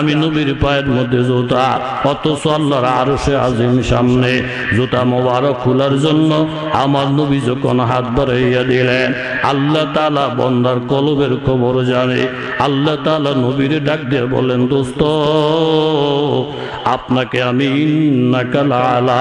আমি নবীর পায়ের মধ্যে জুতা, অথচ আল্লাহর আরও সে আজিম সামনে জুতা মোবারক খোলার জন্য আমার নবী যখন হাত বাড়াইয়া দিলেন, আল্লাহ তালা বন্দার কলবের খবর জানে। আল্লাহ তালা নবীর ডাক দিয়ে বলেন, দোস্ত, আপনাকে আমি আলা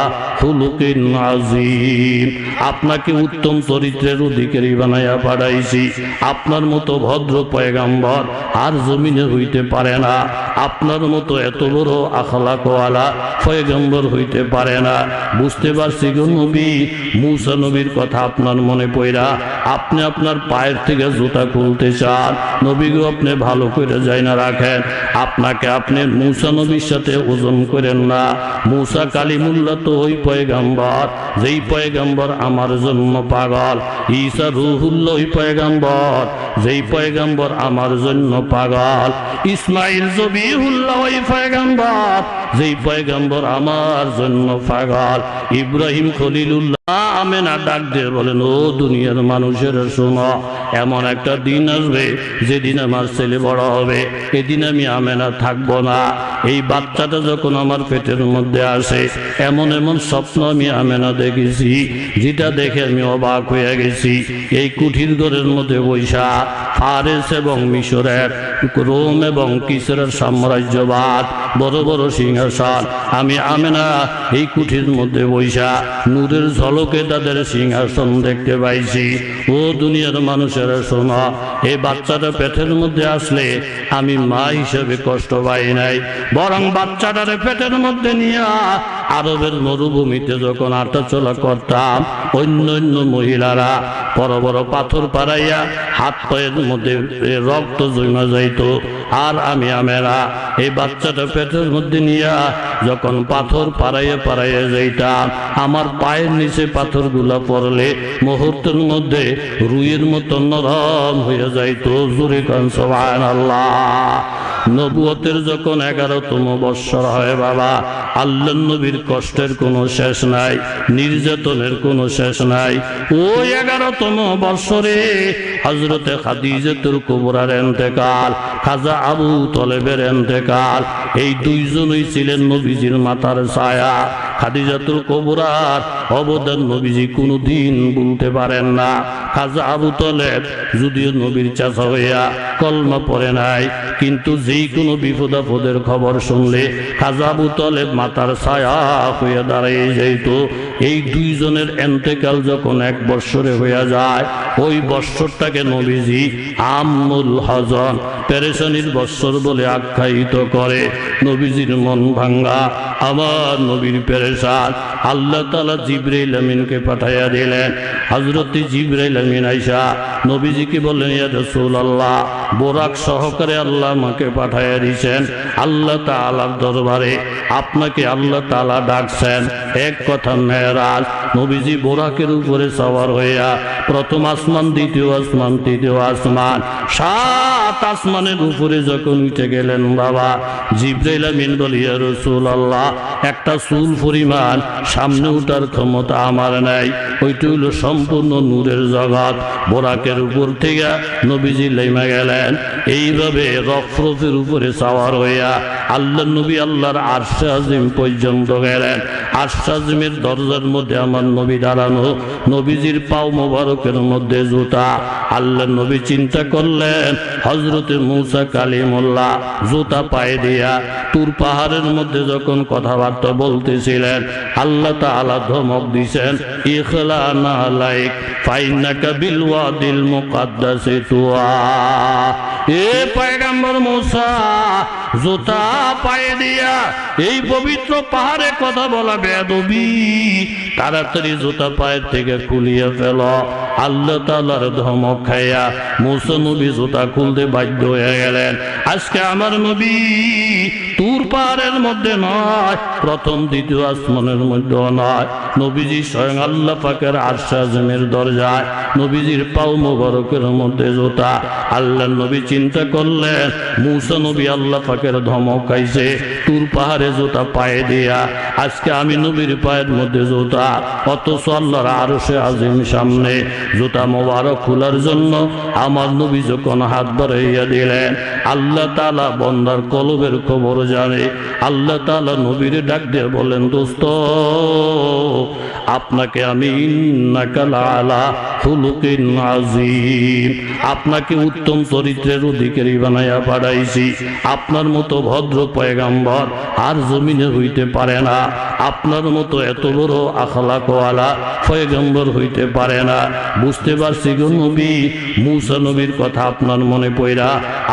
আপনাকে উত্তম চরিত্রের অধিকারী বানাইয়া পাঠাইছি। আপনার মতো ভদ্র পয়গাম্বর আর জমিনে হইতে পারে না। আপনার মতো এত বড় আখলাকওয়ালা পয়গম্বর হইতে পারে না। বুঝতে পারছি গো নবী? মুসা নবীর কথা আপনার মনে পড়া আপনি আপনার পায়ের থেকে জুতা খুলতে চান। নবী গো, আপনি ভালো করে যাই না রাখেন। আপনাকে আপনি মুসা নবীর সাথে ওজন করেন না। মুসা কালিমুল্লা তো ওই পয়গাম্বর, যেই পয়গাম্বর আমার জন্য পাগল, ঈসা রুহুল্লই পয়গাম্বর, যেই পয়গাম্বর আমার জন্য পাগল, ইসমাইল জবিহুল্লাহ ওই পয়গাম্বর, যেই পয়গাম্বর আমার জন্য পাগল, ইব্রাহিম খলিলুল্লাহ আমেনা ডাক দিয়ে বলেন, ও দুনিয়ার মানুষের শোনো, এমন একটা দিন আসবে যেদিন আমার ছেলে বড় হবে, এদিন আমি আমেনা থাকব না। এই বাচ্চাটা যখন আমার পেটের মধ্যে আসে, এমন এমন স্বপ্ন আমি আমেনা দেখেছি, যেটা দেখে আমি অবাক হয়ে গেছি। এই কুঠির ঘরের মধ্যে বৈশা, ফারেস এবং মিশরের, রোম এবং কিশোরের সাম্রাজ্যবাদ বড় বড় সিংহাসন। আমি আমেনা, এই কুঠির মধ্যে বৈশা নূরের ঝলকে তাদের সিংহাসন দেখতে পাইছি। ও দুনিয়ার মানুষের, শোনা এই বাচ্চাটা পেটের মধ্যে আসলে আমি মা হিসেবে কষ্ট পাই নাই। বরং বাচ্চাটারে পেটের মধ্যে নিয়ে আরবের মরুভূমিতে যখন আটা চলা করতাম, অন্য অন্য মহিলারা বড় বড় পাথর পাড়াইয়া হাত পায়ের মধ্যে রক্ত জমা যাইত। আর আমি আমেরা। এই বাচ্চাটা পেটের মধ্যে নিয়ে যখন পাথর পাড়াইয়ে পাড়াইয়ে যাইতাম আমার পায়ের নিচে পাথরগুলা পড়লে মুহূর্তের মধ্যে রুইয়ের মতো নরম হয়ে যাইতো জুরে কান আল্লাহ নবুয়তের যখন এগারোতম বৎসর হয় বাবা, আল্লাহ নবীর কষ্টের কোনো শেষ নাই, নির্যাতনের কোনো শেষ নাই। ওই এগারোতম বৎসরে হজরতে খাদিজতুল কুবরার এন্তেকাল, খাজা আবু তলেবের এন্তেকাল, এই দুইজনই ছিলেন নবীজির মাতার ছায়া। খাদিজাতুল কবরার অবদান নবীজি কোনোদিন বলতে পারেন না। খাজা আবু তলেব যদিও নবীর চাষা হইয়া কলমা পড়ে নাই, কিন্তু যেই কোনো বিপদ আপদের খবর শুনলে খাজা আবু তলেব মাতার ছায়া হইয়া দাঁড়িয়ে যাইত। এই দুইজনের এন্তেকাল যখন এক বৎসরে হইয়া যায়, ওই বৎসরটাকে নবীজি আমুল হজন পেরেশানির বৎসর বলে আখ্যায়িত করে। নবীজির মন ভাঙ্গা, আমার নবীর Shishan আল্লাহ তালা জিব্রাইল আমিনকে পাঠাইয়া দিলেন। হজরতি জিব্রাইল আমিন আইসা নবীজিকে বললেন, ইয়া রসুল আল্লাহ বোরাক সহকারে আল্লাহ আমাকে পাঠাইয়া দিয়েছেন। আল্লাহ তালার দরবারে আপনাকে আল্লাহ তালা ডাকছেন। এক কথা মেয়েরাজ, নবীজি বোরাকের উপরে সওয়ার হইয়া প্রথম আসমান, দ্বিতীয় আসমান, তৃতীয় আসমান, সাত আসমানের উপরে যখন উঠে গেলেন, বাবা, জিব্রাইল আমিন বলিয়া রসুল আল্লাহ একটা চুল পরিমাণ সামনে উঠার ক্ষমতা আমার নাই। ওইটি হইল সম্পূর্ণ নূরের জগৎ। বোরাকের উপর থেকে নবীজি লেমা গেলেন। এইভাবে রফরফের উপরে সাওয়ার হইয়া আল্লাহ নবী আল্লাহর আরশা আজিম পর্যন্ত গেলেন। আরশা দরজার মধ্যে আমার নবী দাঁড়ানো, নবীজির পাও মোবারকের মধ্যে জুতা। আল্লাহ নবী চিন্তা করলেন হজরতে মুসা কালিমুল্লাহ জুতা পায়ে দিয়া তুর পাহাড়ের মধ্যে যখন কথাবার্তা বলতেছিলেন, আল্লাহ তাআলা ধমক দিছেন ফাইনাকা বিল ওয়াদিল মুকাদ্দাসে তুয়া। এ মুসা, জুতা পায়ে দিয়া এই পবিত্র পাহাড়ে কথা বলা বেদবি তাড়াতাড়ি জুতা পায়ের থেকে খুলিয়ে ফেল। আল্লাহ তালার ধমক খাইয়া মুসা নবী জুতা খুলতে বাধ্য হয়ে গেলেন। আজকে আমার নবী পাহাড়ের মধ্যে নয়, প্রথম, দ্বিতীয় আসমানের মধ্যে নয়। নবীজি স্বয়ং আল্লাহ পাকের আশ্বাসমের দরজায় নবীজির পাও মোবারকের মধ্যে জোতা। আল্লাহ নবী চিন্তা করলেন, মুসা নবী আল্লাহ পাকের ধমক খাইছে। তুর তুর পাহাড়ে জুতা পায়ে দিয়া, আজকে আমি নবীর পায়ের মধ্যে জুতা, অথচ আল্লাহর আরও সে আজিম সামনে জুতা মোবারক খোলার জন্য আমার নবী যখন হাত বাড়াইয়া দিলেন, আল্লাহ তালা বন্দার কলবের খবর জানে, আল্লাহ তালা নবীর ডাক দিয়ে বলেন, দোস্ত আপনাকে আমি আজিম আপনাকে উত্তম চরিত্রের অধিকারী বানাইয়া পাঠাইছি। আপনার মতো ভদ্র পয়গাম্বর আর জমিনে হইতে পারে না। আপনার মতো এত বড় আখলাকওয়ালা পয়গম্বর হইতে পারে না। বুঝতে পারছি গো নবী, মুসা নবীর কথা আপনার মনে পড়া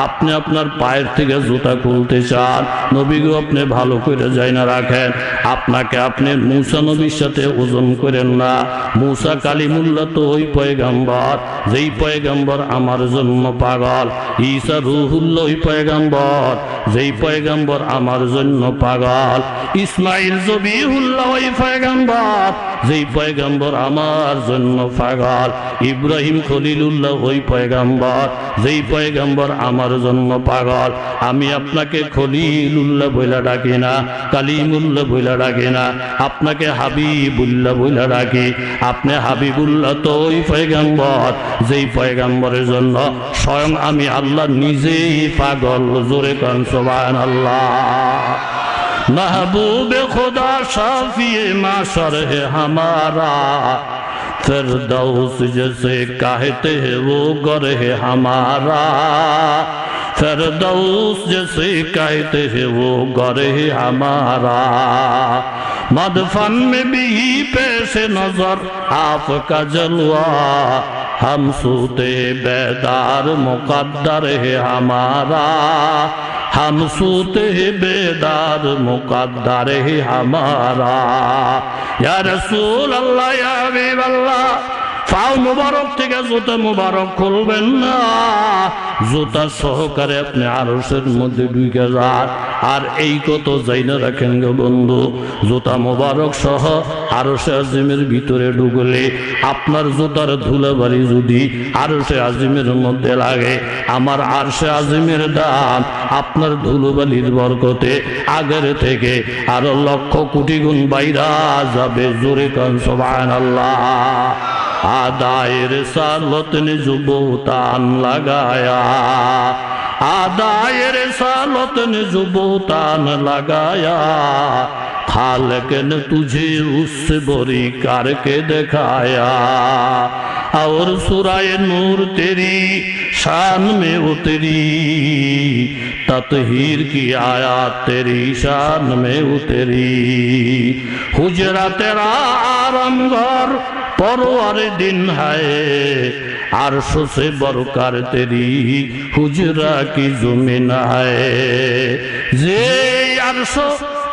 আপনি আপনার পায়ের থেকে জুতা খুলতে চান। নবী গো, আপনি ভালো করে যাই না রাখেন। আপনাকে আপনি মুসা নবীর সাথে ওজন করেন না। মুসা কালিমুল্লা তো ওই পয়গাম্বর, যেই পয়গাম্বর আমার জন্য পাগল। ঈসা রুহুল্লা ওই পয়গাম্বর, যেই পয়গাম্বর আমার জন্য পাগল। ইসমাইল জবিহুল্লাহ ওই পয়গাম্বর যেই পয়গাম্বর আমার জন্য পাগল, ইব্রাহিম খলিলুল্লাহ ওই পয়গাম্বর, যেই পয়গাম্বর আমার জন্য পাগল, আমি আপনাকে খলিলুল্লাহ বইলা ডাকি না, কালিমুল্লাহ বইলা ডাকি না, আপনাকে হাবিবুল্লাহ বইলা ডাকি, আপনি হাবিবুল্লাহ তো ওই পয়গাম্বর, যেই পয়গাম্বরের জন্য স্বয়ং আমি আল্লাহ নিজেই পাগল, জোরে কান সোবান আল্লাহ محبوب خدا شافی معاشر ہے ہمارا فردوس جسے کہتے ہیں وہ گر ہے ہمارا فردوس جسے کہتے ہیں وہ گر ہے ہمارا مدفن میں بھی پیش نظر آپ کا جلوہ ہم سوتے بیدار مقدر ہے ہمارا ہم سوتے ہیں بیدار مقدر ہی ہمارا یا رسول اللہ یا حبیب اللہ পাও মুবারক থেকে জুতা মুবারক খুলবেন না। জুতা সহকারে আপনি আরসের মধ্যে ঢুকে যান। আর এই কত যাই না রাখেন গো বন্ধু? জুতা মুবারক সহ আরসে আজিমের ভিতরে ঢুকলে আপনার জুতার ধুলাবাড়ি যদি আরসে আজিমের মধ্যে লাগে, আমার আরসে আজিমের দাম আপনার ধুলোবালির বরকতে আগের থেকে আরও লক্ষ কোটি গুণ বাইরা যাবে। জোরে কান সোবান আল্লাহ আদায়ের সালত নিযুব লাগায়া আদায়ের সালত নিযুব লাগায়া খালকেন তুঝে উস বরি কারকে দেখায়া और सुराय नूर तेरी शान में उतरी ततहीर की आयात तेरी शान में उतरी हुजरा तेरा आराम घर परवर दिन है अर्श से बरकार तेरी हुजरा की जुमिन है जे अर्श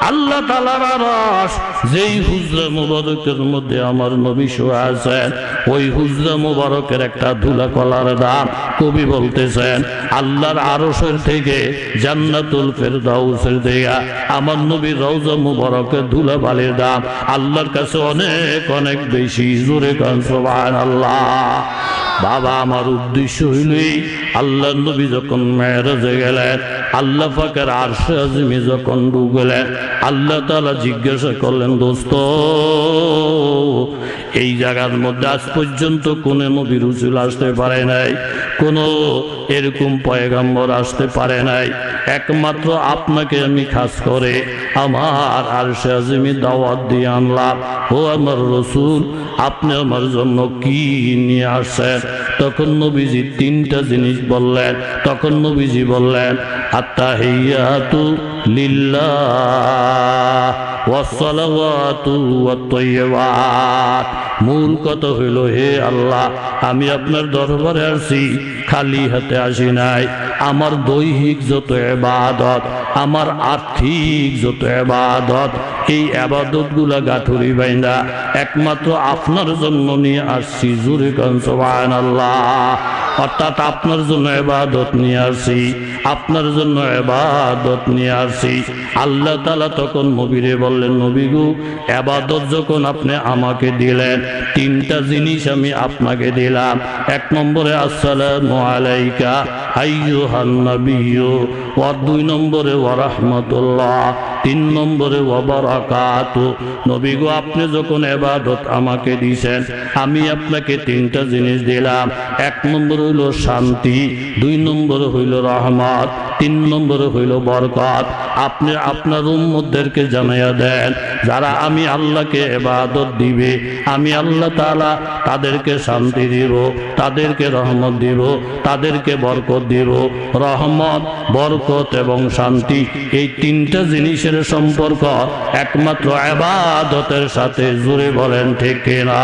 আল্লাহ তালার আরস যেই হুজরা মুবারকের মধ্যে আমার নবী শোয়া আছেন, ওই হুজরা মুবারকের একটা ধুলা কলার দাম কবি বলতেছেন, আল্লাহর আরসের থেকে জান্নাতুল ফেরদাউসের থেকে আমার নবীর রওজা মুবারকের ধুলা বালির দাম আল্লাহর কাছে অনেক অনেক বেশি। জোরে কান, সুবহানাল্লাহ। বাবা আমার উদ্দেশ্য হইলই আল্লাহ নবী যখন মেয়েরাজে গেলেন, আল্লাহ ফাঁকের আরশে আজমি যখন ঢুকলেন আল্লাহ তালা জিজ্ঞাসা করলেন, দোস্ত, এই জায়গার মধ্যে আজ পর্যন্ত কোনো নবী রুসুল আসতে পারে নাই? কোন এরকম পয়গাম্বর আসতে পারে নাই। একমাত্র আপনাকে আমি খাস করে আমার আরশে আজমি দাওয়াত দিয়ে আনলাম। ও আমার রসুল, আপনি আমার জন্য কি নিয়ে আসছেন? তখন নবীজি তিনটা জিনিস বললেন। তখন নবীজি বললেন আত্মাহিয়াতু লিল্লাহ। ওয়াসসালাওয়াতু ওয়াত মূল কত হইল, হে আল্লাহ, আমি আপনার দরবারে আসি খালি হাতে আসি নাই। আমার দৈহিক যত এবাদত আমার আর্থিক যত এবাদত এই আবাদতগুলা গাঠুরি বাইন্দা। একমাত্র আপনার জন্য নিয়ে আসছি জুরে কনসবান আল্লাহ অর্থাৎ আপনার জন্য এবাদত নিয়ে আসি আপনার জন্য এবাদত নিয়ে আসি আল্লাহ তালা তখন নবীরে বললেন নবীগু এবাদত যখন আপনি আমাকে দিলেন, তিনটা জিনিস আমি আপনাকে দিলাম। এক নম্বরে, আসসালাম আলাইকা, আইয়ুহান নাবিয়্যু দুই নম্বরে ওয়া রাহমাতুল্লাহ, তিন নম্বরে ওয়া বারাকাতু। নবী গো, আপনি যখন এবাদত আমাকে দিয়েছেন আমি আপনাকে তিনটা জিনিস দিলাম। এক নম্বর হইল শান্তি, দুই নম্বর হইল রহমত তিন নম্বর হইল বরকত। আপনি আপনার উম্মতদেরকে জানাইয়া দেন, যারা আমি আল্লাহকে এবাদত দিবে, আমি আল্লাহ তাআলা তাদেরকে শান্তি দিব, তাদেরকে রহমত দিব, তাদেরকে বরকত দিব। রহমত, বরকত এবং শান্তি এই তিনটা জিনিসের সম্পর্ক একমাত্র এবাদতের সাথে জুড়ে বলেন ঠিক কিনা?